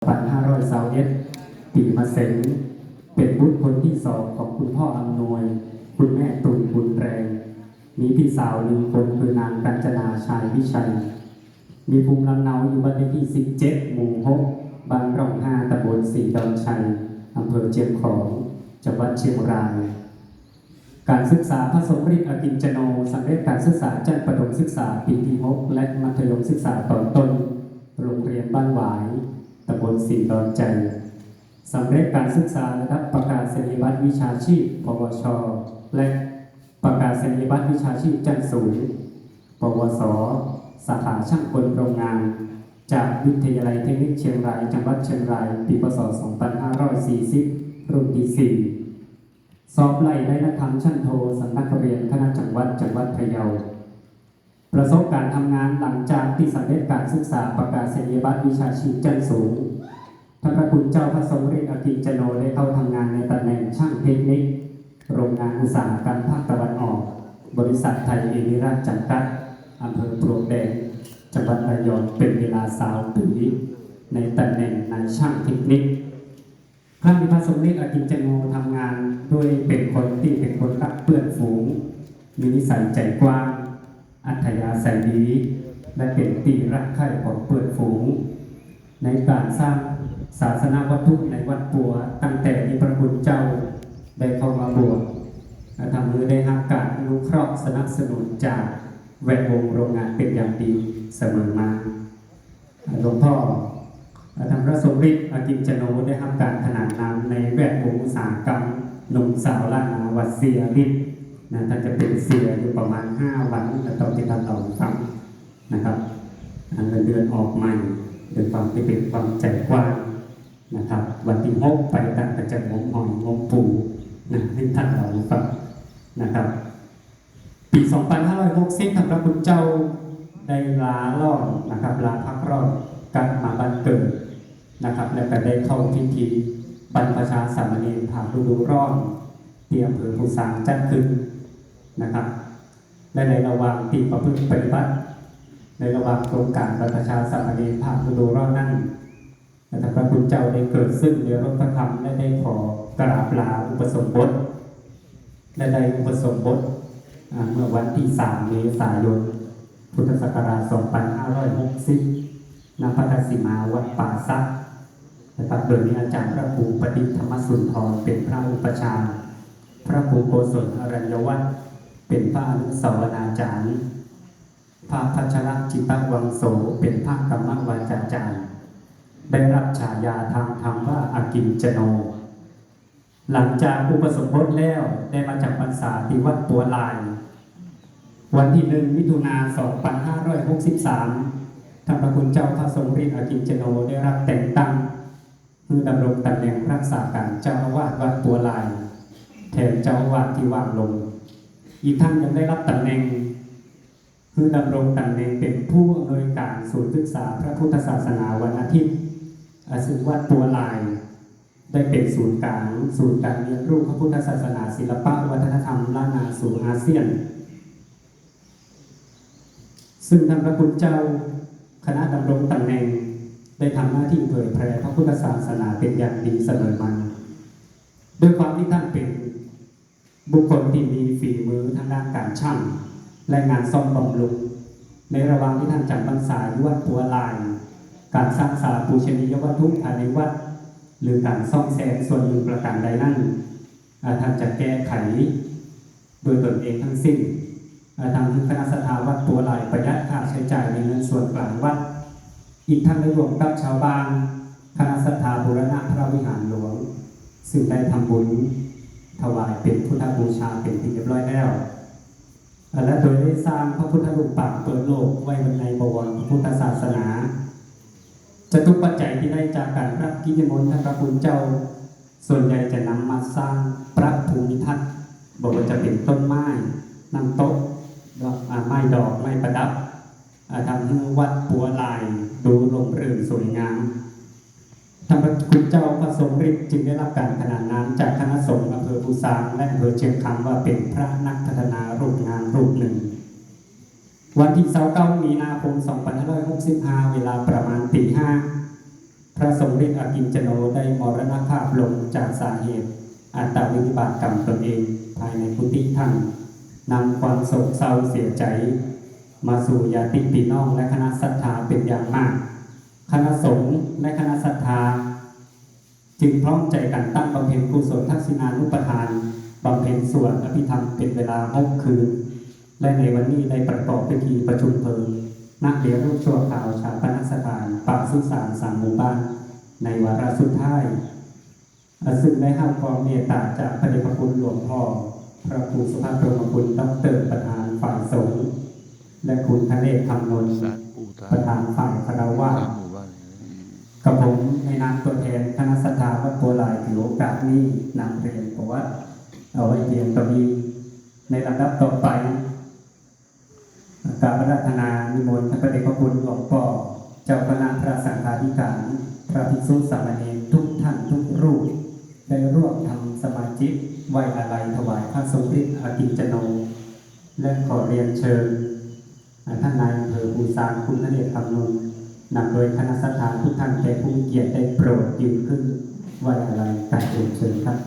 2521ปีมะเสงเป็นบุตรคนที่สองของคุณพ่ออำนวย คุณแม่ตุนบุญแรง มีพี่สาวหนึ่งคนคือนางกัญจนาชัยวิชัย มีภูมิลำเนาอยู่บ้านเลขที่ 17 หมู่ 6บ้านร่อง 5ตำบลสีดอนชัยอำเภอเชียงของ จังหวัดเชียงราย การศึกษาผสมฤทธิ์อกินจโนสำเร็จการศึกษาชั้นประถมศึกษาปีที่ 6 และมัธยมศึกษาตอนต้น โรงเรียนบ้านหวายำบลสีดอนใจสำเร็จการศึกษาระดับประกาศนียบัตรวิชาชีพ ปวช และประกาศนียบัตรวิชาชีพชั้นสูง ปวส สาขาช่างกลโรงงาน จากวิทยาลัยเทคนิคเชียงราย จังหวัดเชียงราย ปีพศ 2540 รุ่นที่ 4 สอบไล่ได้นักธรรมชั้นโทสำนักเรียนคณะจังหวัดจังหวัดพะเยา ประสบการณ์ทำงานหลังจากที่สำเร็จการศึกษาประกาศนียบัตรวิชาชีพชั้นสูงท่านพระคุณเจ้าพระทรงฤทธิ์อกิจโนได้เข้าทำงานในตำแหน่งช่างเทคนิค โรงงานอุตสาหกรรมภาคตะวันออก บริษัทไทยเอมิราชจำกัดอำเภอปลวกแดงจังหวัดระยองเป็นเวลาสาวปีในตำแหน่งนายช่างเทคนิคพระมิพระสมเด็จอากินจโงทำงานด้วยเป็นคนที่เป็นคนรักเพื่อนฝูง มีนิสัยใจกว้าง อัธยาศัยดีและเป็นตีรักใคร่ของเพื่อนฝูง ในการสร้างศาสนาวัตถุในวัดปัว ตั้งแต่ที่พระคุณเจ้าได้เข้ามาบวชทำมือได้รับการอนุเคราะห์สนับสนุนจากแวดวงโรงงานเป็นอย่างดีเสมอมาหลวงพ่อทางพระสมฤทธิ์อากิจโนได้ทำการขนานนามในแวดวงอุตสาหกรรมหนุ่มสาวล้านนาวัดเสียฤทธิ์ นะท่านจะเป็นเสียอยู่ประมาณ5วันแล้วต้อนที่ท่านเราฟังนะครับอันเงินเดือนออกใหม่โดยความที่เป็นความใจกว้างนะครับ วันที่หกไปตั้งแต่จะงมหอยงมปูนะให้ท่านเราฟังนะครับ ปี 2560ท่านพระคุณเจ้าได้ลาล่อนนะครับลาพักรอนกลับมาบ้านเกิดนะครับ แล้วก็ได้เข้าพิธีบรรพชาสามเณรผ่าฤดูร้อนที่อำเภอภูสางจัดขึ้น นะครับ และในระหว่างที่ประพฤติปฏิบัติ ในระหว่างโครงการบรรพชาสามเณรผ่าฤดูร้อนนั้นนะครับพระคุณเจ้าได้เกิดซึ่งในรถพระธรรมและได้ขอกราบลาอุปสมบทและได้อุปสมบทเมื่อวันที่ 3 เมษายน พุทธศักราช 2560ณพัทสิมาวัดป่าซักนะครับโดยมีอาจารย์พระครูปฏิธรรมสุนทรเป็นพระอุปชา พระครูโกศลอรัญญวัฒน์ เป็นพระอนุสาวนาจารย์ พระพัชรจิตวังโส เป็นพระกรรมวาจาจารย์ ได้รับฉายาทางธรรมว่าอากินจโน หลังจากอุปสมบทแล้วได้มาจากพรรษาที่วัดปัวลาย วันที่หนึ่งมิถุนา2563 ท่านพระคุณเจ้าพระทรงฤทธิ์อากินจโนได้รับแต่งตั้งคือดำรงตำแหน่งรักษาการเจ้าอาวาสวัดปัวลาย แทนเจ้าอาวาสที่ว่างลง อีกทั้งยังได้รับตำแหน่ง คือดำรงตำแหน่งเป็นผู้อำนวยการศูนย์ศึกษาพระพุทธศาสนาวันอาทิตย์ซึ่งวัดปัวลาย ได้เป็นศูนย์กลางศูนย์การเรียนรู้พระพุทธศาสนา ศิลปะวัฒนธรรมล้านนาสู่อาเซียน ซึ่งท่านพระคุณเจ้าคณะดำรงตำแหน่งได้ทำหน้าที่เผยแผ่พระพุทธศาสนาเป็นอย่างดีเสมอมาด้วยความที่ท่านเป็น บุคคลที่มีฝีมือทางด้านการช่างและงานซ่อมบำรุงในระหว่างที่ท่านจำพรรษาอยู่วัดปัวลาย การสร้างสาปูชนียวัตถุภายในวัด หรือการซ่อมแซมส่วนหนึ่งประการใดนั้นท่านจะแก้ไข โดยตนเองทั้งสิ้นอ่าทางคณะสถาวัดตัวลายประหยัดค่าใช้จ่ายในเงินส่วนกลางวัด อีกทั้งได้รวมกับชาวบ้านคณะสถาบูรณะพระวิหารหลวงซึ่งได้ทำบุญ ถวายเป็นพุทธบูชาเป็นที่เรียบร้อยแล้ว และโดยได้สร้างพระพุทธรูปปางเปิดโลกไว้บนในบวรพระพุทธศาสนาจะทุกปัจจัยที่ได้จากการรับกิจมนต์ท่านพระคุณเจ้า ส่วนใหญ่จะนำมาสร้างพระภูมิทัศน์บอกว่าจะเป็นต้นไม้น้ำโต๊ะดอกไม้ดอกไม้ประดับทำให้วัดปัวลายดูร่มรื่นสวยงาม เจ้าพระทรงฤทธิ์จึงได้รับการขนานนามจากคณะสงฆ์อำเภอภูซางและอำเภอเชียงคำว่าเป็นพระนักพัฒนารูปงานรูปหนึ่ง วันที่29มีนาคม 2565 เวลาประมาณตีห้าพระสมเด็จอากินจโนได้มรณภาพลงจากสาเหตุอัตวินิบาตกรรมตนเองภายในกุฏิท่านนำความโศกเศร้าเสียใจ มาสู่ญาติพี่น้องและคณะศรัทธาเป็นอย่างมาก คณะสงฆ์และคณะศรัทธา จึงพร้อมใจกันตั้งบำเพ็ญกุศลทักษิณานุปทานบำเพ็ญสวดอภิธรรมเป็นเวลาหกคืน และในวันนี้ได้ประกอบพิธีประชุมเพลิงนักเรียนรูปชั่วข่าวชาปนสถานป่าสุสานสามหมู่บ้าน ในวาระสุดท้ายซึ่งได้ห้ามความเมตตาจากพระเดชพระคุณหลวงพ่อพระครูสุภาพพรมคุณดอกเตอรประธานฝ่ายสงฆ์และคุณทะเลศคำนนท์สารปู่ตาประธานฝ่ายคารวะ กับผมในนามตัวแทนคณะสัตยาวัดโพลายถือโอกาสนี้นำเรียนประวัติเอาไว้เพียงตรงนี้ในลำดับต่อไปกาบพระราชนานิมนต์พระเดชพระคุณหลวงพ่อเจ้าคณะพระสังฆาธิการ พระภิกษุสามเณรทุกท่านทุกรูป ได้ร่วมทำสมาชิกไว้อาลัยถวายพระทรงฤทธิ์อากิจโนและขอเรียนเชิญท่านนายอำเภอภูซางคุณนเดชคำนน นำโดยคณะสัตยาทุกท่านแต่ผู้เกียรติได้โปรดยืนขึ้นไว้อะไรการเรียนเชิญครับ